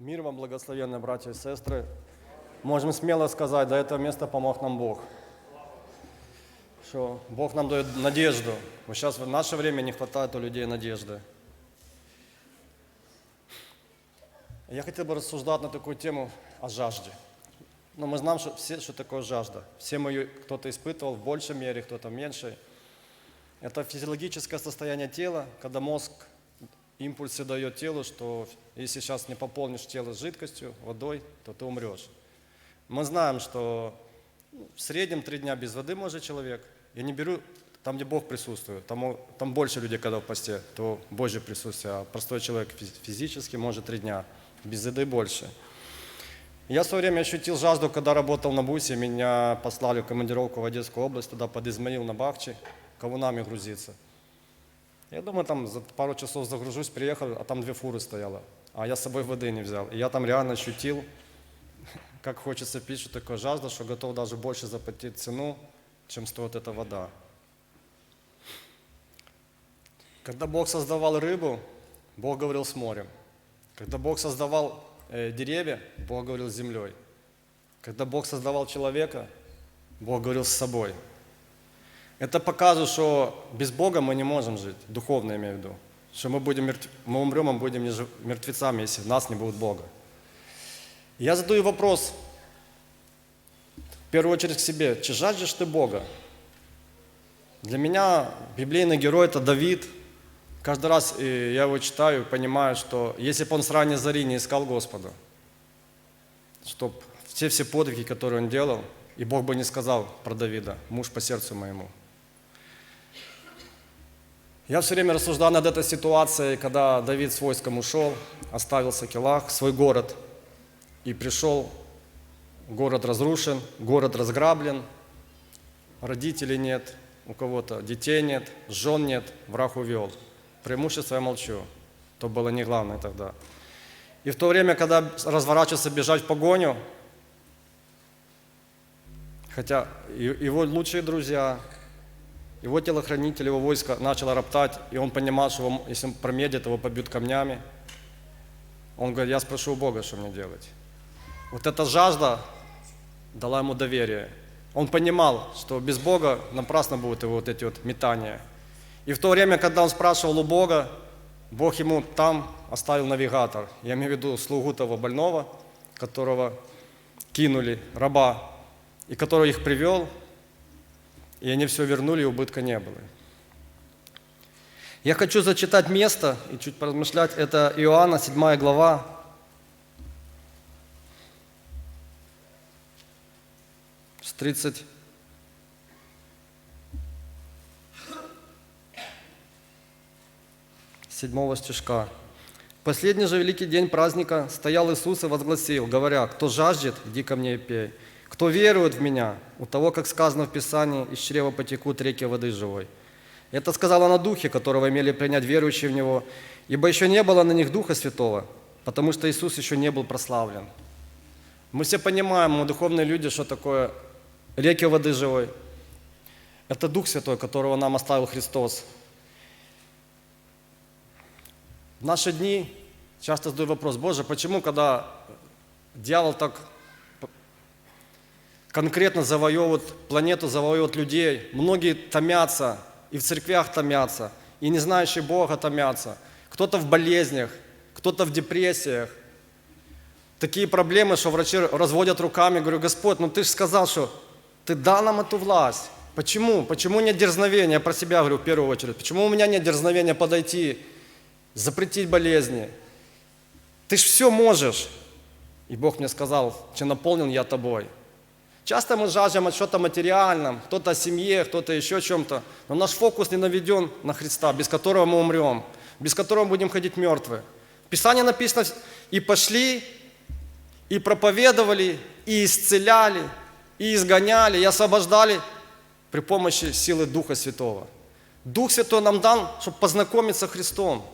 Мир вам, благословенные братья и сестры. Можем смело сказать, до этого места помог нам Бог. Что Бог нам дает надежду. Вот сейчас в наше время не хватает у людей надежды. Я хотел бы рассуждать на такую тему о жажде. Но мы знаем, что, все, что такое жажда. Все мы ее кто-то испытывал в большей мере, кто-то в меньшей. Это физиологическое состояние тела, когда мозг импульсы дает телу, что если сейчас не пополнишь тело жидкостью, водой, то ты умрешь. Мы знаем, что ну, в среднем три дня без воды может человек. Я не беру там, где Бог присутствует. Там, там больше людей, когда в посте, то Божье присутствие. А простой человек физ- физически может три дня. Без еды больше. Я в свое время ощутил жажду, когда работал на бусе. Меня послали в командировку в Одесскую область, туда под Измаил на Бахчи, кавунами грузиться. Я думаю, там за пару часов загружусь, приехал, а там две фуры стояло. А я с собой воды не взял. И я там реально ощутил, как хочется пить, что такое жажда, что готов даже больше заплатить цену, чем стоит эта вода. Когда Бог создавал рыбу, Бог говорил с морем. Когда Бог создавал э, деревья, Бог говорил с землей. Когда Бог создавал человека, Бог говорил с собой. Это показывает, что без Бога мы не можем жить, духовно имею в виду. Что мы, будем мертв- мы умрем, мы будем мертвецами, если в нас не будет Бога. Я задаю вопрос, в первую очередь к себе, чи жаждешь ты Бога? Для меня библейный герой – это Давид. Каждый раз э, я его читаю и понимаю, что если бы он с ранней зари не искал Господа, чтобы все все подвиги, которые он делал, и Бог бы не сказал про Давида, муж по сердцу моему. Я все время рассуждал над этой ситуацией, когда Давид с войском ушел, оставил Сакелах, свой город, и пришел, город разрушен, город разграблен, родителей нет, у кого-то детей нет, жен нет, враг увел. Преимущество я молчу, то было не главное тогда. И в то время, когда разворачивался бежать в погоню, хотя его лучшие друзья, его телохранитель, его войско начало роптать, и он понимал, что если он промедит, его побьют камнями. Он говорит, я спрошу у Бога, что мне делать. Вот эта жажда дала ему доверие. Он понимал, что без Бога напрасно будут его вот эти вот метания. И в то время, когда он спрашивал у Бога, Бог ему там оставил навигатор. Я имею в виду слугу того больного, которого кинули, раба, и который их привел, и они все вернули, и убытка не было. Я хочу зачитать место и чуть поразмышлять. Это Иоанна, 7 глава, с 30 седьмого стишка. Последний же великий день праздника стоял Иисус и возгласил, говоря, кто жаждет, иди ко мне и пей. Кто верует в Меня, у того, как сказано в Писании, из чрева потекут реки воды живой. Это сказала на Духе, которого имели принять верующие в Него, ибо еще не было на них Духа Святого, потому что Иисус еще не был прославлен. Мы все понимаем, мы духовные люди, что такое реки воды живой. Это Дух Святой, которого нам оставил Христос. В наши дни часто задаю вопрос, Боже, почему, когда дьявол так конкретно завоевывает планету, завоевывает людей, многие томятся, и в церквях томятся, и не знающие Бога томятся. Кто-то в болезнях, кто-то в депрессиях, такие проблемы, что врачи разводят руками, говорю, Господь, ну ты же сказал, что ты дал нам эту власть. Почему? Почему нет дерзновения? Я про себя говорю в первую очередь. Почему у меня нет дерзновения подойти, запретить болезни? Ты ж все можешь. И Бог мне сказал, че наполнен я тобой. Часто мы жаждем о чем-то материальном, кто-то о семье, кто-то еще о чем-то. Но наш фокус не наведен на Христа, без которого мы умрем, без которого мы будем ходить мертвые. В Писании написано, и пошли, и проповедовали, и исцеляли, и изгоняли, и освобождали при помощи силы Духа Святого. Дух Святой нам дан, чтобы познакомиться с Христом.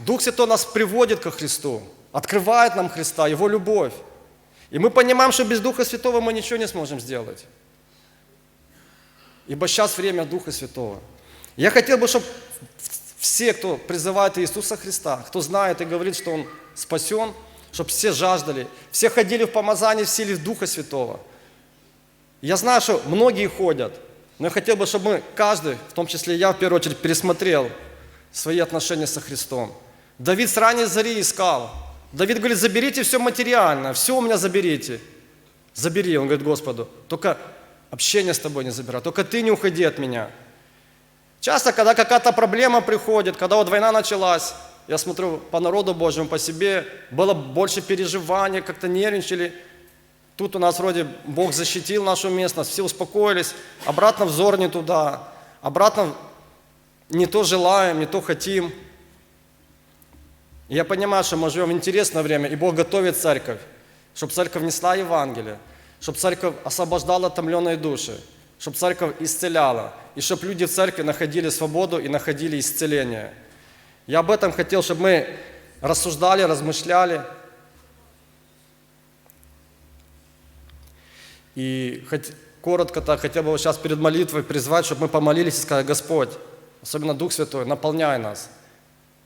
Дух Святой нас приводит ко Христу, открывает нам Христа, Его любовь. И мы понимаем, что без Духа Святого мы ничего не сможем сделать. Ибо сейчас время Духа Святого. Я хотел бы, чтобы все, кто призывает Иисуса Христа, кто знает и говорит, что Он спасен, чтобы все жаждали, все ходили в помазании в силе Духа Святого. Я знаю, что многие ходят, но я хотел бы, чтобы мы, каждый, в том числе я, в первую очередь, пересмотрел свои отношения со Христом. Давид с ранней зари искал. Давид говорит, заберите все материальное, все у меня заберите. Забери, он говорит Господу, только общение с тобой не забирай, только ты не уходи от меня. Часто, когда какая-то проблема приходит, когда вот война началась, я смотрю по народу Божьему, по себе, было больше переживаний, как-то нервничали. Тут у нас вроде Бог защитил нашу местность, все успокоились, обратно взор не туда, обратно не то желаем, не то хотим. И я понимаю, что мы живем в интересное время, и Бог готовит церковь, чтобы церковь несла Евангелие, чтобы церковь освобождала томленные души, чтобы церковь исцеляла, и чтобы люди в церкви находили свободу и находили исцеление. Я об этом хотел, чтобы мы рассуждали, размышляли. И хоть, коротко так хотел бы сейчас перед молитвой призвать, чтобы мы помолились и сказали, Господь, особенно Дух Святой, наполняй нас,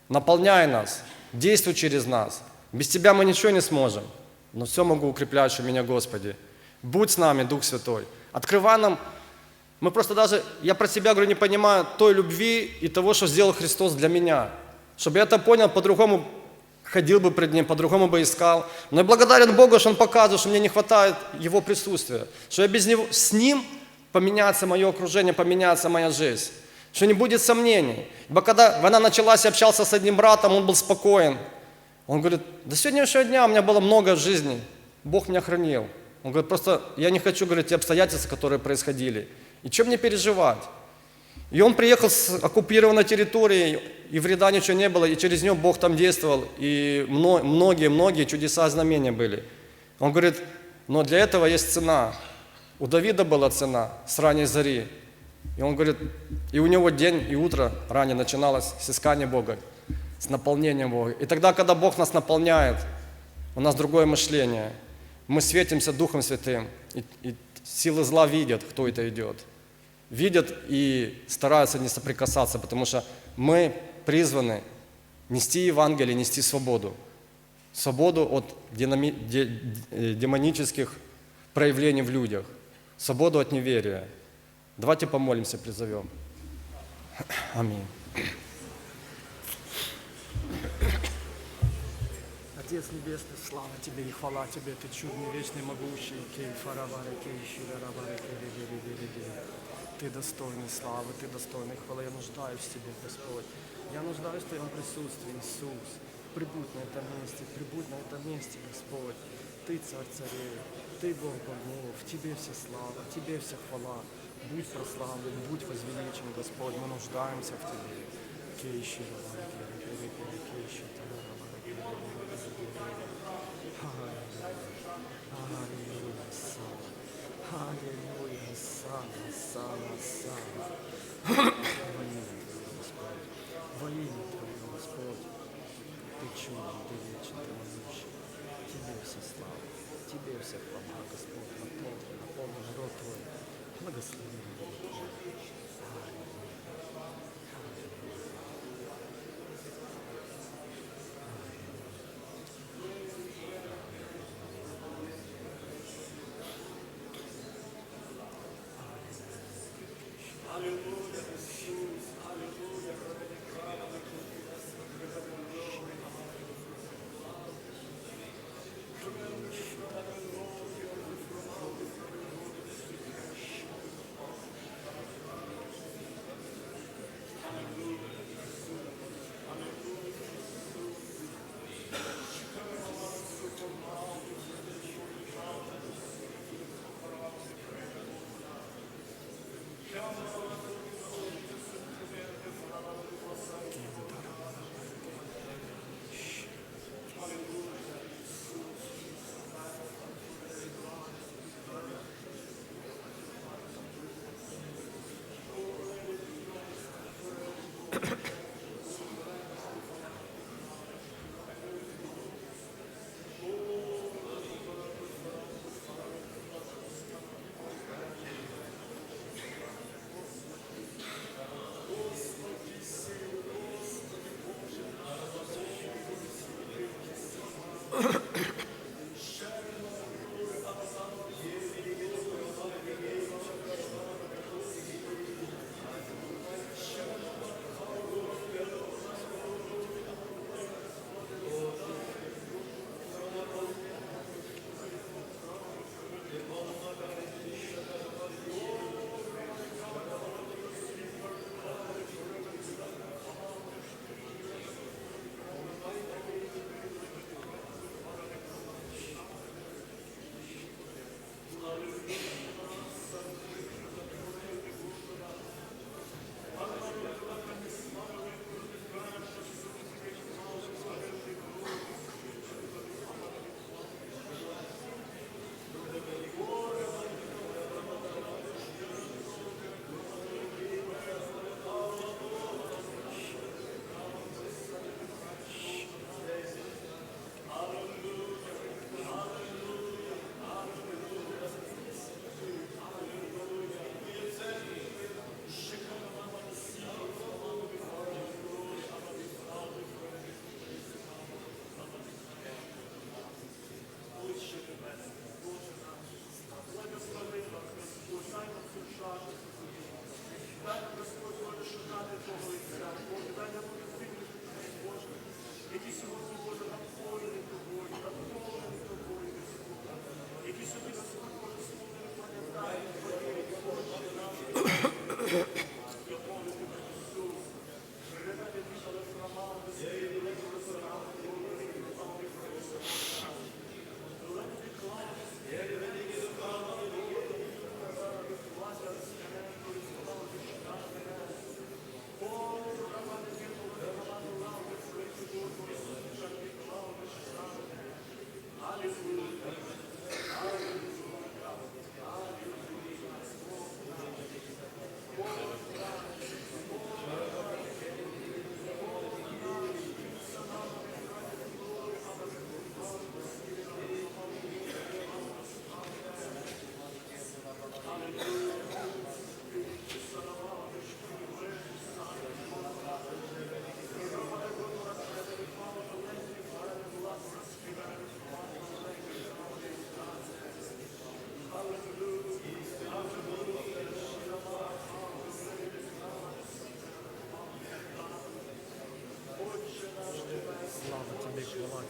наполняй нас, действуй через нас. Без Тебя мы ничего не сможем, но все могу укреплять, меня Господи. Будь с нами, Дух Святой. Открывай нам, мы просто даже, я про себя говорю, не понимаю той любви и того, что сделал Христос для меня. Чтобы я это понял, по-другому ходил бы пред Ним, по-другому бы искал. Но я благодарен Богу, что Он показывает, что мне не хватает Его присутствия. Что я без Него, с Ним поменяется мое окружение, поменяется моя жизнь. Что не будет сомнений. Ибо когда война началась, я общался с одним братом, он был спокоен. Он говорит, до сегодняшнего дня у меня было много в жизни. Бог меня хранил. Он говорит, просто я не хочу говорить те обстоятельства, которые происходили. И чем мне переживать? И он приехал с оккупированной территории, и вреда ничего не было, и через него Бог там действовал, и многие-многие чудеса знамения были. Он говорит, но для этого есть цена. У Давида была цена с ранней зари. И он говорит, и у него день и утро ранее начиналось с искания Бога, с наполнением Бога. И тогда, когда Бог нас наполняет, у нас другое мышление – мы светимся Духом Святым, и, и силы зла видят, кто это идет. Видят и стараются не соприкасаться, потому что мы призваны нести Евангелие, нести свободу. Свободу от динами, э, демонических проявлений в людях. Свободу от неверия. Давайте помолимся, призовем. Аминь. Отец Небесный, слава Тебе и хвала Тебе, Ты чудный, вечный, могущий, кей, фараваре, кей, кей, Ты достойный славы, Ты достойный хвалы. Я нуждаюсь в Тебе, Господь. Я нуждаюсь в Твоем присутствии, Иисус. Прибудь на этом месте, прибудь на этом месте, Господь. Ты царь царей, Ты Бог богов, Тебе вся слава, Тебе вся хвала. Будь прославлен, будь возвеличен, Господь, мы нуждаемся в Тебе. Аллилуйя, слава, слава, слава. Во имя Твое, Господь. Во имя Твое, Господь. Ты чудный, Ты вечный, Ты могущий. Тебе вся слава, Тебе вся хвала, Господь, наполни, наполни народ Твой. Hallelujah.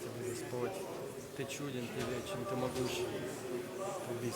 Тебе, Господь, Ты чуден, Ты вечен, Ты могущий, Ты без.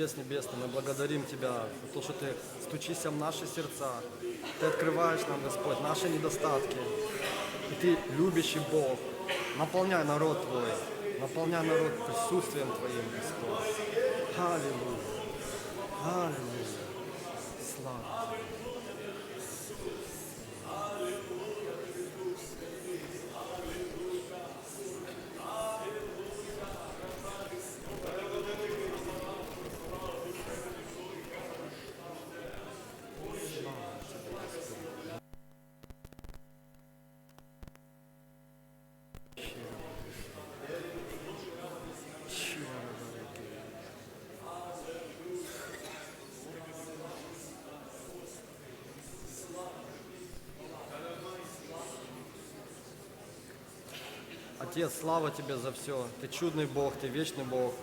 Отец Небесный, мы благодарим Тебя за то, что Ты стучишься в наши сердца. Ты открываешь нам, Господь, наши недостатки. И Ты любящий Бог. Наполняй народ Твой. Наполняй народ присутствием Твоим, Господь. Аллилуйя. Слава Тебе. Отец, слава Тебе за все. Ты чудный Бог, Ты вечный Бог.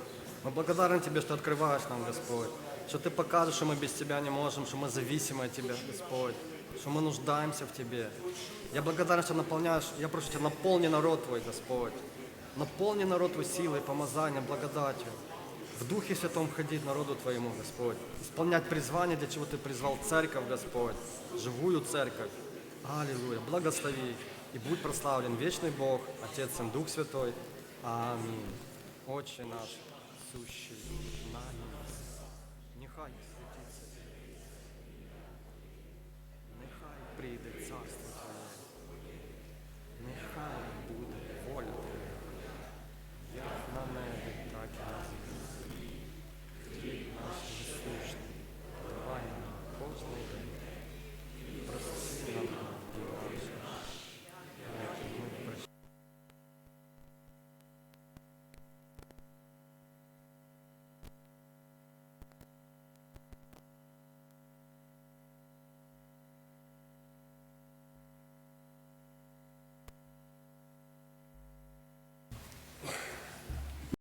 Мы благодарны Тебе, что открываешь нам, Господь. Что Ты покажешь, что мы без Тебя не можем, что мы зависимы от Тебя, Господь. Что мы нуждаемся в Тебе. Я благодарен, что наполняешь, я прошу Тебя, наполни народ Твой, Господь. Наполни народ Твой силой, помазанием, благодатью. В Духе Святом ходить народу Твоему, Господь. Исполнять призвание, для чего Ты призвал церковь, Господь. Живую церковь. Аллилуйя. Благослови. И будь прославлен вечный Бог, Отец и Дух Святой. Аминь. Отче наш, сущий на небесах, нехай святиться. ім'я. Нехай прийде царство